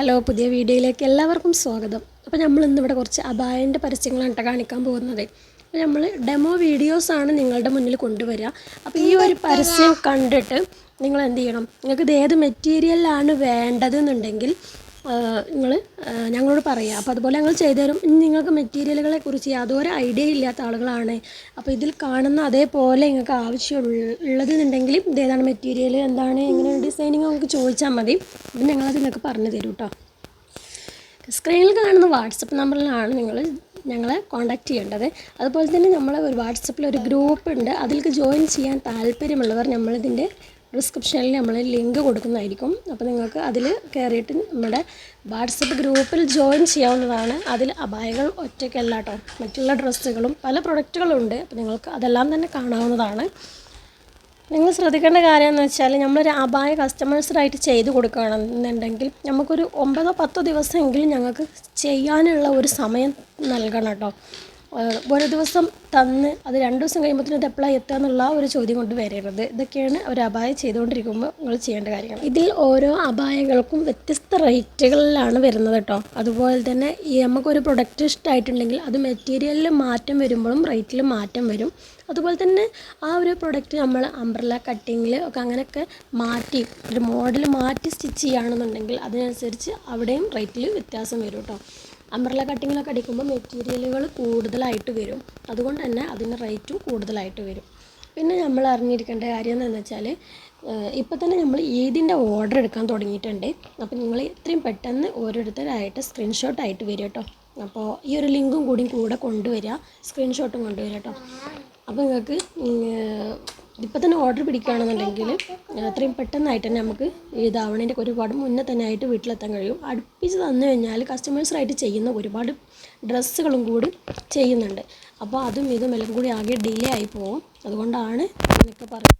Hello പുതിയ വീഡിയോയിലേക്ക് എല്ലാവർക്കും സ്വാഗതം. അപ്പോൾ നമ്മൾ ഇന്നിവിടെ കുറച്ച് അബായന്റെ പരസ്യങ്ങളാണ് കേട്ടോ കാണിക്കാൻ പോകുന്നത്. അപ്പോൾ നമ്മൾ ഡെമോ വീഡിയോസാണ് നിങ്ങളുടെ മുന്നിൽ കൊണ്ടുവരിക. അപ്പോൾ ഈ ഒരു പരസ്യം കണ്ടിട്ട് നിങ്ങൾ എന്ത് ചെയ്യണം? നിങ്ങൾക്ക് ഇത് ഏത് മെറ്റീരിയലാണ് വേണ്ടതെന്നുണ്ടെങ്കിൽ നിങ്ങൾ ഞങ്ങളോട് പറയുക അപ്പോൾ അതുപോലെ ഞങ്ങൾ ചെയ്തു തരും ഇനി നിങ്ങൾക്ക് മെറ്റീരിയലുകളെ കുറിച്ച് യാതൊരു ഐഡിയ ഇല്ലാത്ത ആളുകളാണ്. അപ്പോൾ ഇതിൽ കാണുന്ന അതേപോലെ നിങ്ങൾക്ക് ആവശ്യമുള്ളതെന്നുണ്ടെങ്കിൽ ഇതേതാണ് മെറ്റീരിയൽ എന്താണ് എങ്ങനെ ഡിസൈനിങ് നമുക്ക് ചോദിച്ചാൽ മതി. അപ്പം ഞങ്ങളത് നിങ്ങൾക്ക് പറഞ്ഞു തരും കേട്ടോ സ്ക്രീനിൽ കാണുന്ന വാട്സപ്പ് നമ്പറിലാണ് നിങ്ങൾ ഞങ്ങളെ കോൺടാക്റ്റ് ചെയ്യേണ്ടത്. അതുപോലെ തന്നെ നമ്മൾ ഒരു വാട്സപ്പിൽ ഒരു ഗ്രൂപ്പ് ഉണ്ട്. അതിലേക്ക് ജോയിൻ ചെയ്യാൻ താല്പര്യമുള്ളവർ നമ്മളിതിന്റെ ഡിസ്ക്രിപ്ഷനിൽ നമ്മൾ ലിങ്ക് കൊടുക്കുന്നതായിരിക്കും. അപ്പോൾ നിങ്ങൾക്ക് അതിൽ കയറിയിട്ട് നമ്മുടെ വാട്സപ്പ് ഗ്രൂപ്പിൽ ജോയിൻ ചെയ്യാവുന്നതാണ്. അതിൽ അപായകൾ ഒറ്റയ്ക്കല്ല കേട്ടോ മറ്റുള്ള ഡ്രസ്സുകളും പല പ്രൊഡക്റ്റുകളും ഉണ്ട്. അപ്പോൾ നിങ്ങൾക്ക് അതെല്ലാം തന്നെ കാണാവുന്നതാണ്. നിങ്ങൾ ശ്രദ്ധിക്കേണ്ട കാര്യം എന്ന് വെച്ചാൽ നമ്മളൊരു അപായ കസ്റ്റമേഴ്സിനായിട്ട് ചെയ്ത് കൊടുക്കുകയാണെന്നുണ്ടെങ്കിൽ നമുക്കൊരു ഒമ്പതോ പത്തോ ദിവസമെങ്കിലും ഞങ്ങൾക്ക് ചെയ്യാനുള്ള ഒരു സമയം നൽകണം കേട്ടോ ഒരു ദിവസം തന്ന് അത് രണ്ട് ദിവസം കഴിയുമ്പോഴത്തേനും ഇത് എപ്പോഴാണ് എത്തുക എന്നുള്ള ഒരു ചോദ്യം കൊണ്ട് വരരുത്. ഇതൊക്കെയാണ് ഒരു അപായം ചെയ്തുകൊണ്ടിരിക്കുമ്പോൾ നിങ്ങൾ ചെയ്യേണ്ട കാര്യങ്ങൾ. ഇതിൽ ഓരോ അപായങ്ങൾക്കും വ്യത്യസ്ത റേറ്റുകളിലാണ് വരുന്നത് കേട്ടോ. അതുപോലെ തന്നെ ഈ നമുക്കൊരു പ്രൊഡക്റ്റ് ഇഷ്ടമായിട്ടുണ്ടെങ്കിൽ അത് മെറ്റീരിയലിൽ മാറ്റം വരുമ്പോഴും റേറ്റിൽ മാറ്റം വരും. അതുപോലെ തന്നെ ആ ഒരു പ്രൊഡക്റ്റ് നമ്മൾ അംബ്രല കട്ടിങ്ങിൽ ഒക്കെ അങ്ങനെയൊക്കെ മാറ്റി ഒരു മോഡൽ മാറ്റി സ്റ്റിച്ച് ചെയ്യുകയാണെന്നുണ്ടെങ്കിൽ അതിനനുസരിച്ച് അവിടെയും റേറ്റിൽ വ്യത്യാസം വരും കേട്ടോ. അംബ്രല കട്ടിങ്ങിലൊക്കെ അടിക്കുമ്പോൾ മെറ്റീരിയലുകൾ കൂടുതലായിട്ട് വരും. അതുകൊണ്ട് തന്നെ അതിന് റേറ്റും കൂടുതലായിട്ട് വരും. പിന്നെ നമ്മൾ അറിഞ്ഞിരിക്കേണ്ട കാര്യം എന്താണെന്ന് വെച്ചാൽ ഇപ്പോൾ തന്നെ നമ്മൾ ഈദിന്റെ ഓർഡർ എടുക്കാൻ തുടങ്ങിയിട്ടുണ്ട്. അപ്പോൾ നിങ്ങൾ എത്രയും പെട്ടെന്ന് ഓരോരുത്തരായിട്ട് സ്ക്രീൻഷോട്ട് ആയിട്ട് വരും കേട്ടോ. അപ്പോൾ ഈ ഒരു ലിങ്കും കൂടി കൂടെ കൊണ്ടുവരിക. സ്ക്രീൻഷോട്ടും കൊണ്ടുവരിക കേട്ടോ. അപ്പോൾ നിങ്ങൾക്ക് ഇപ്പോൾ തന്നെ ഓർഡർ പിടിക്കുകയാണെന്നുണ്ടെങ്കിൽ അത്രയും പെട്ടെന്നായിട്ട് തന്നെ നമുക്ക് ഇതാവണേന്റെ ഒരുപാട് മുന്നേ തന്നെ ആയിട്ട് വീട്ടിലെത്താൻ കഴിയും. അടുപ്പിച്ച് തന്നു കഴിഞ്ഞാൽ കസ്റ്റമേഴ്സായിട്ട് ചെയ്യുന്ന ഒരുപാട് ഡ്രസ്സുകളും കൂടി ചെയ്യുന്നുണ്ട്. അപ്പോൾ അതും ഇതും എല്ലാം കൂടി ആകെ ഡിലേ ആയി പോകും അതുകൊണ്ടാണ് എന്നൊക്കെ പറയുന്നത്